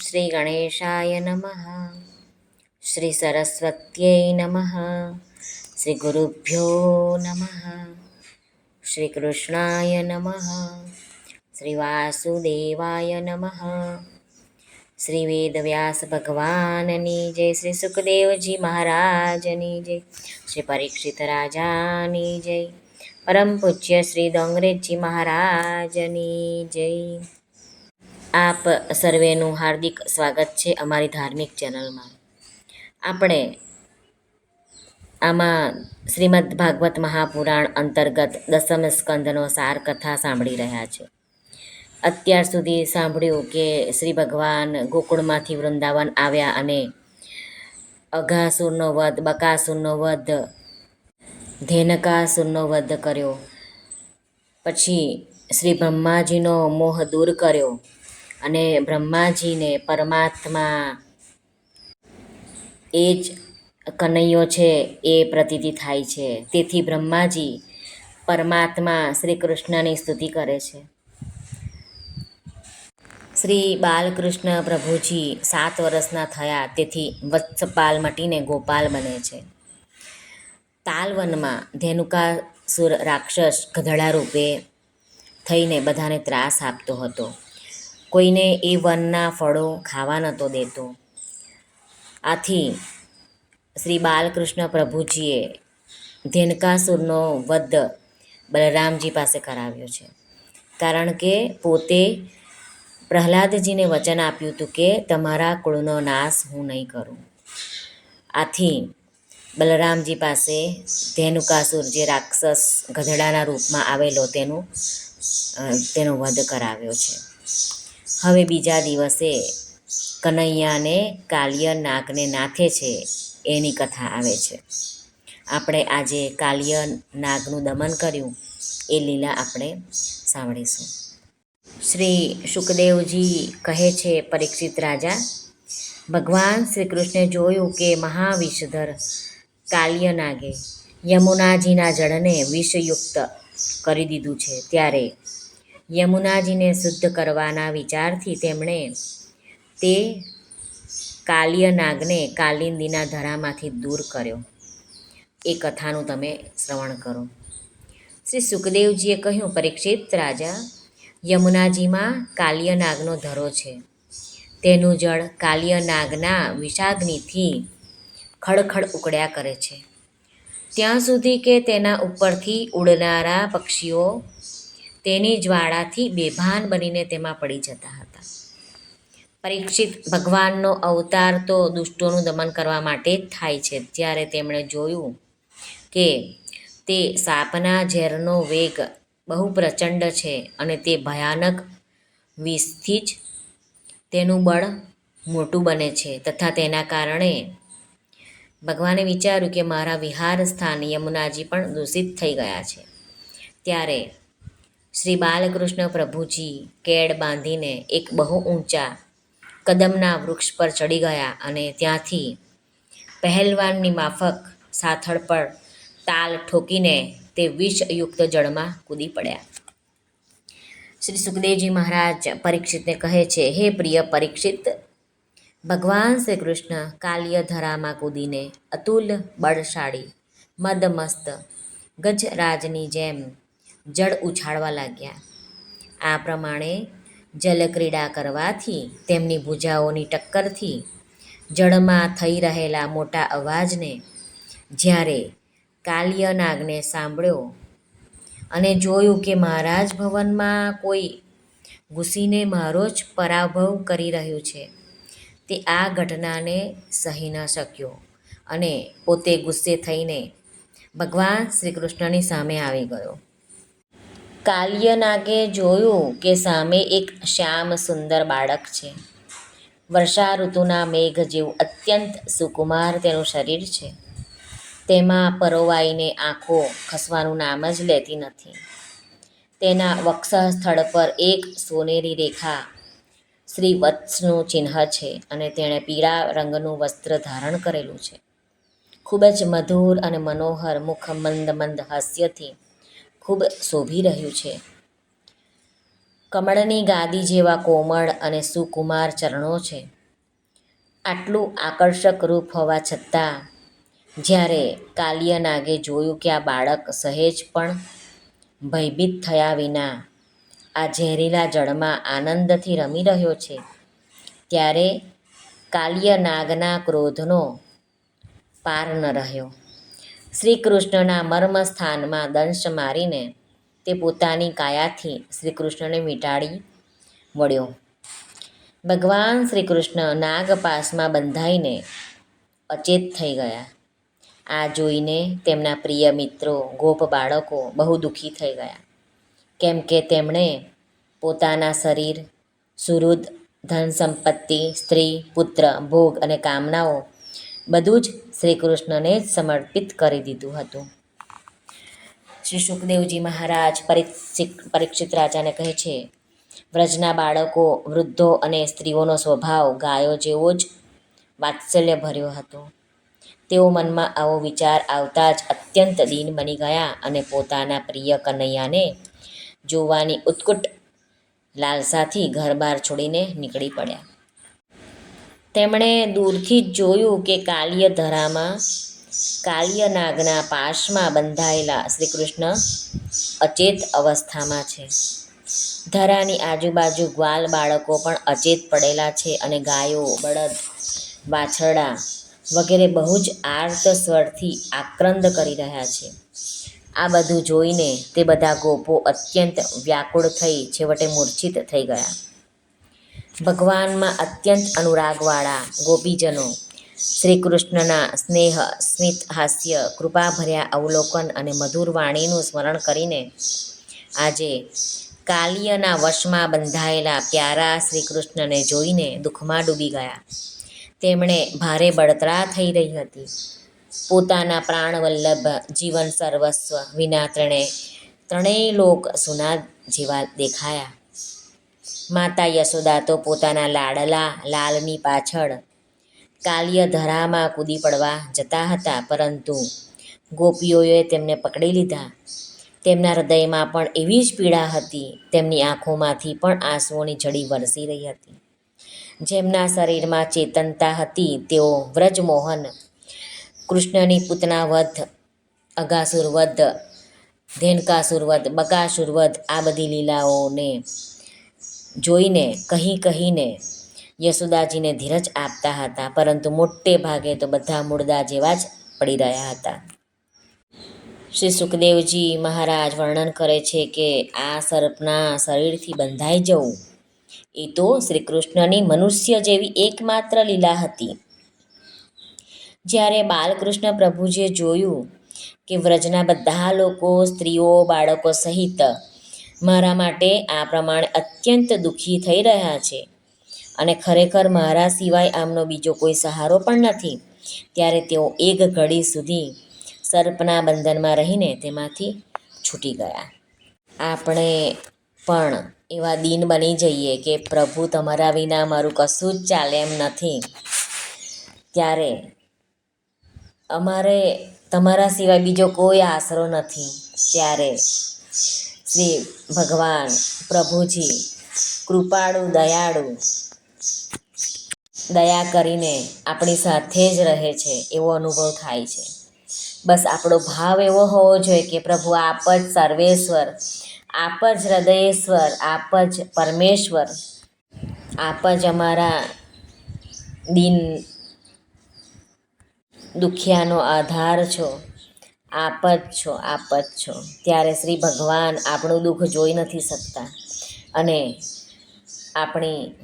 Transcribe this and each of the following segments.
શ્રી ગણેશાય નમઃ શ્રી સરસ્વત્यै નમઃ શ્રી ગુરુભ્યો નમઃ શ્રી કૃષ્ણાય નમઃ શ્રી વાસુદેવાય નમઃ શ્રી વેદવ્યાસ ભગવાનની જય શ્રી સુખદેવજી મહારાજની જય શ્રી પરીક્ષિત રાજાની જય પરમ પૂજ્ય શ્રી ડોંગરેજી મહારાજની જય આપ સર્વેનું હાર્દિક સ્વાગત છે અમારી ધાર્મિક ચેનલમાં. આપણે આમાં શ્રીમદ ભાગવત મહાપુરાણ અંતર્ગત દસમ સ્કંદનો સાર કથા સાંભળી રહ્યા છે. અત્યાર સુધી સાંભળ્યું કે શ્રી ભગવાન ગોકુળમાંથી વૃંદાવન આવ્યા અને અઘાસુરનો વધ, બકાસુરનો વધ, ધેનકાસુરનો વધ કર્યો. પછી શ્રી બ્રહ્માજીનો મોહ દૂર કર્યો. અને બ્રહ્માજીને પરમાત્મા એ જ કનૈયો છે એ પ્રતીતિ થાય છે. તેથી બ્રહ્માજી પરમાત્મા શ્રી કૃષ્ણની સ્તુતિ કરે છે. શ્રી બાલકૃષ્ણ પ્રભુજી સાત વર્ષના થયા, તેથી વત્સપાલ મટીને ગોપાલ બને છે. તાલવનમાં ધેનુકાસુર રાક્ષસ ગધડા રૂપે થઈને બધાને ત્રાસ આપતો હતો. કોઈને એ વનના ફળો ખાવા નહોતો દેતો. આથી શ્રી બાલકૃષ્ણ પ્રભુજીએ ધેનકાસુરનો વધ બલરામજી પાસે કરાવ્યો છે. કારણ કે પોતે પ્રહલાદજીને વચન આપ્યું હતું કે તમારા કુળનો નાશ હું નહીં કરું. આથી બલરામજી પાસે ધેનુકાસુર જે રાક્ષસ ગધેડાના રૂપમાં આવેલો તેનું તેનો વધ કરાવ્યો છે. હવે બીજા દિવસે કનૈયાને કાલ્ય નાગને નાથે છે, એની કથા આવે છે. આપણે આજે કાલ્ય નાગનું દમન કર્યું, એ લીલા આપણે સાંભળીશું. શ્રી સુખદેવજી કહે છે, પરીક્ષિત રાજા, ભગવાન શ્રી કૃષ્ણે જોયું કે મહાવિષધર કાલ્ય નાગે યમુનાજીના જળને વિષયુક્ત કરી દીધું છે, ત્યારે યમુનાજીને શુદ્ધ કરવાના વિચારથી તેમણે તે કાલ્ય નાગને કાલિંદીના ધરામાંથી દૂર કર્યો. એ કથાનું તમે શ્રવણ કરો. શ્રી સુખદેવજીએ કહ્યું, પરીક્ષિત રાજા, યમુનાજીમાં કાલ્યનાગનો ધરો છે. તેનું જળ કાલ્યનાગના વિષાગ્નિથી ખડખડ ઉકળ્યા કરે છે. ત્યાં સુધી કે તેના ઉપરથી ઉડનારા પક્ષીઓ તેની જ્વાળાથી બેભાન બનીને તેમાં પડી જતા હતા. પરીક્ષિત ભગવાનનો અવતાર તો દુષ્ટોનું દમન કરવા માટે જ થાય છે. ત્યારે તેમણે જોયું કે તે સાપના ઝેરનો વેગ બહુ પ્રચંડ છે અને તે ભયાનક વિષથી જ તેનું બળ મોટું બને છે તથા તેના કારણે ભગવાને વિચાર્યું કે મારા વિહાર સ્થાન યમુનાજી પણ દૂષિત થઈ ગયા છે. ત્યારે શ્રી બાલકૃષ્ણ પ્રભુજી કેડ બાંધીને એક બહુ ઊંચા કદમના વૃક્ષ પર ચડી ગયા અને ત્યાંથી પહેલવાનની માફક સાથળ પર તાલ ઠોકીને તે વિષયુક્ત જળમાં કૂદી પડ્યા. શ્રી સુખદેવજી મહારાજ પરીક્ષિતને કહે છે, હે પ્રિય પરીક્ષિત, ભગવાન શ્રી કૃષ્ણ કાલ્યધરામાં કૂદીને અતુલ બળશાળી, મદમસ્ત ગજરાજની જેમ જળ ઉછાળવા લાગ્યા. આ પ્રમાણે જલક્રીડા કરવાથી, તેમની ભુજાઓની ટક્કરથી, જળમાં થઈ રહેલા મોટા અવાજને જ્યારે કાલ્યનાગને સાંભળ્યો અને જોયું કે મહારાજ ભવનમાં કોઈ ઘૂસીને મારો જ પરાભવ કરી રહ્યું છે, તે આ ઘટનાને સહી ન શક્યો અને પોતે ગુસ્સે થઈને ભગવાન શ્રી કૃષ્ણની સામે આવી ગયો. કાલ્યનાગે જોયું કે સામે એક શ્યામ સુંદર બાળક છે. વર્ષા ઋતુના મેઘ જેવું અત્યંત સુકુમાર તેનું શરીર છે. તેમાં પરોવાઈને આંખો ખસવાનું નામ જ લેતી નથી. તેના વક્ષ સ્થળ પર એક સોનેરી રેખા શ્રી વત્સનું ચિહ્ન છે અને તેણે પીળા રંગનું વસ્ત્ર ધારણ કરેલું છે. ખૂબ જ મધુર અને મનોહર મુખ મંદ મંદ હાસ્યથી ખૂબ શોભી રહ્યું છે. કમળની ગાદી જેવા કોમળ અને સુકુમાર ચરણો છે. આટલું આકર્ષક રૂપ હોવા છતાં, જ્યારે કાલિયનાગે જોયું કે આ બાળક સહેજ પણ ભયભીત થયા વિના આ ઝેરીલા જળમાં આનંદથી રમી રહ્યો છે, ત્યારે કાલિય નાગના ક્રોધનો પાર ન રહ્યો. શ્રી કૃષ્ણના મર્મ સ્થાનમાં દંશ મારીને તે પોતાની કાયાથી શ્રી કૃષ્ણને મીટાડી વળ્યો. ભગવાન શ્રી કૃષ્ણ નાગપાસમાં બંધાઈને અચેત થઈ ગયા. આ જોઈને તેમના પ્રિય મિત્રો, ગોપ બાળકો બહુ દુઃખી થઈ ગયા. કેમ કે તેમણે પોતાના શરીર, સુહૃદ ધન સંપત્તિ સ્ત્રી, પુત્ર, ભોગ અને કામનાઓ બધું જ શ્રી કૃષ્ણને સમર્પિત કરી દીધું હતું. શ્રી સુખદેવજી મહારાજ પરીક્ષિત પરીક્ષિત રાજાને કહે છે, વ્રજના બાળકો, વૃદ્ધો અને સ્ત્રીઓનો સ્વભાવ ગાયો જેવો જ વાત્સલ્ય ભર્યો હતો. તેઓ મનમાં આવો વિચાર આવતા જ અત્યંત દીન બની ગયા અને પોતાના પ્રિય કનૈયાને જોવાની ઉત્કટ લાલસાથી ઘર બહાર છોડીને નીકળી પડ્યા. તેમણે દૂરથી જ જોયું કે કાલિય ધરામાં કાલિય પાશમાં બંધાયેલા શ્રી કૃષ્ણ અચેત અવસ્થામાં છે. ધરાની આજુબાજુ ગ્વાલ બાળકો પણ અચેત પડેલા છે અને ગાયો, બળદ, વાછરડા વગેરે બહુ જ આર્ત સ્વરથી આક્રંદ કરી રહ્યા છે. આ બધું જોઈને તે બધા ગોપો અત્યંત વ્યાકુળ થઈ છેવટે મૂર્છિત થઈ ગયા. ભગવાનમાં અત્યંત અનુરાગવાળા ગોપીજનો શ્રી કૃષ્ણના સ્નેહ, સ્મિત, હાસ્ય, કૃપાભર્યા અવલોકન અને મધુર વાણીનું સ્મરણ કરીને આજે કાલિયના વશમાં બંધાયેલા પ્યારા શ્રી કૃષ્ણને જોઈને દુઃખમાં ડૂબી ગયા. તેમણે ભારે બળતરા થઈ રહી હતી. પોતાના પ્રાણવલ્લભ, જીવન સર્વસ્વ વિના ત્રણે ત્રણેય લોક સુના જેવા દેખાયા. માતા યશોદા તો પોતાના લાડલા લાલની પાછળ કાલ્યધરામાં કૂદી પડવા જતા હતા, પરંતુ ગોપીઓએ તેમને પકડી લીધા. તેમના હૃદયમાં પણ એવી જ પીડા હતી, તેમની આંખોમાંથી પણ આંસુઓની જડી વરસી રહી હતી. જેમના શરીરમાં ચેતનતા હતી, તેઓ વ્રજમોહન, કૃષ્ણની પૂતના વધ અગાસુર વધ ધેનકાસુર વધ બકાસુર વધ આ બધી લીલાઓને જોઈને, કહી કહીને યશોદાજીને ધીરજ આપતા હતા, પરંતુ મોટે ભાગે તો બધા મૂળદા જેવા જ પડી રહ્યા હતા. શ્રી સુખદેવજી મહારાજ વર્ણન કરે છે કે આ સર્પના શરીરથી બંધાઈ જવું, એ તો શ્રી કૃષ્ણની મનુષ્ય જેવી એકમાત્ર લીલા હતી. જ્યારે બાલકૃષ્ણ પ્રભુજીએ જોયું કે વ્રજના બધા લોકો, સ્ત્રીઓ, બાળકો સહિત મારા માટે આ પ્રમાણે અત્યંત દુઃખી થઈ રહ્યા છે. અને ખરેખર મારા સિવાય આમનો બીજો કોઈ સહારો પણ નથી. ત્યારે તેઓ એક ઘડી સુધી સર્પના બંધનમાં રહીને તેમાંથી છૂટી ગયા. આપણે પણ એવા દિન બની જઈએ કે પ્રભુ તમારા વિના મારું કશું જ ચાલે એમ નથી. ત્યારે અમારે તમારા સિવાય બીજો કોઈ આશરો નથી. ત્યારે શ્રી ભગવાન પ્રભુજી, કૃપાળુ, દયાળુ. દયા કરીને આપણી સાથે જ રહે છે, એવો અનુભવ થાય છે. બસ આપણો ભાવ એવો હોવો જોઈએ કે પ્રભુ આપ જ સર્વેશ્વર, આપ જ હૃદયેશ્વર, આપ જ પરમેશ્વર, આપ જ અમારા દિન દુખિયાનો આધાર છો. આપ જ છો, આપ જ છો. ત્યારે શ્રી ભગવાન આપણું દુઃખ જોઈ નથી શકતા અને આપણી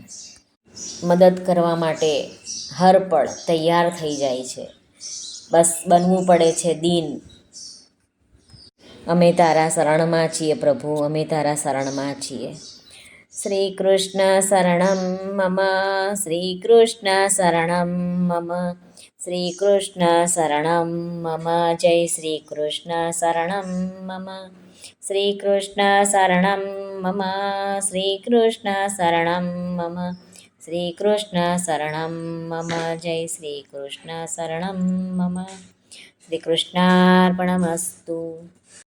મદદ કરવા માટે હર પળ તૈયાર થઈ જાય છે. બસ બનવું પડે છે દિન. અમે તારા શરણમાં છીએ પ્રભુ, અમે તારા શરણમાં છીએ. શ્રી કૃષ્ણ શરણમ મમ, શ્રી કૃષ્ણ શરણમ મમ. श्रीकृष्णशरणं मम। जय श्रीकृष्णशरणं मम। श्रीकृष्णशरणं मम। श्रीकृष्णशरणं मम। श्रीकृष्णशरणं मम। जय श्रीकृष्णशरणं मम। श्रीकृष्णार्पणमस्तु।